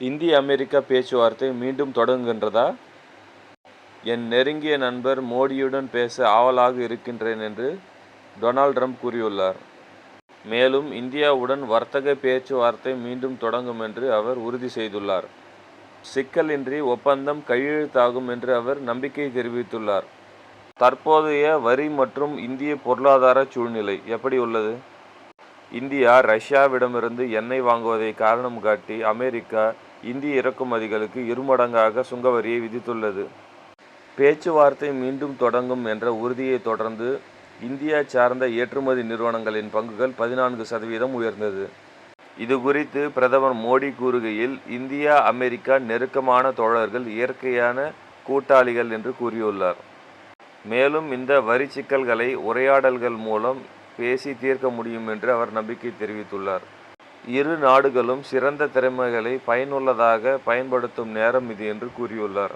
இந்திய அமெரிக்கா பேச்சுவார்த்தை மீண்டும் தொடங்குகின்றதா? என் நெருங்கிய நண்பர் மோடியுடன் பேச ஆவலாக இருக்கின்றேன் என்று டொனால்ட் ட்ரம்ப் கூறியுள்ளார். மேலும் இந்தியாவுடன் வர்த்தக பேச்சுவார்த்தை மீண்டும் தொடங்கும் என்று அவர் உறுதி செய்துள்ளார். சிக்கலின்றி ஒப்பந்தம் கையெழுத்தாகும் என்று அவர் நம்பிக்கை தெரிவித்துள்ளார். தற்போதைய வரி மற்றும் இந்திய பொருளாதார சூழ்நிலை எப்படி உள்ளது? இந்தியா ரஷ்யாவிடமிருந்து எண்ணெய் வாங்குவதை காரணம் காட்டி அமெரிக்கா இந்திய இறக்குமதிகளுக்கு இருமடங்காக சுங்கவரியை விதித்துள்ளது. பேச்சுவார்த்தை மீண்டும் தொடங்கும் என்ற உறுதியை தொடர்ந்து இந்தியா சார்ந்த ஏற்றுமதி நிறுவனங்களின் பங்குகள் பதினான்கு சதவீதம் உயர்ந்தது. இது குறித்து பிரதமர் மோடி கூறுகையில் இந்தியா அமெரிக்கா நெருக்கமான தோழர்கள் இயற்கையான கூட்டாளிகள் என்று கூறியுள்ளார். மேலும் இந்த வரி சிக்கல்களை உரையாடல்கள் மூலம் பேசி தீர்க்க முடியும் என்று அவர் நம்பிக்கை தெரிவித்துள்ளார். இரு நாடுகளும் சிறந்த திறமைகளை பயனுள்ளதாக பயன்படுத்தும் நேரம் இது என்று கூறியுள்ளார்.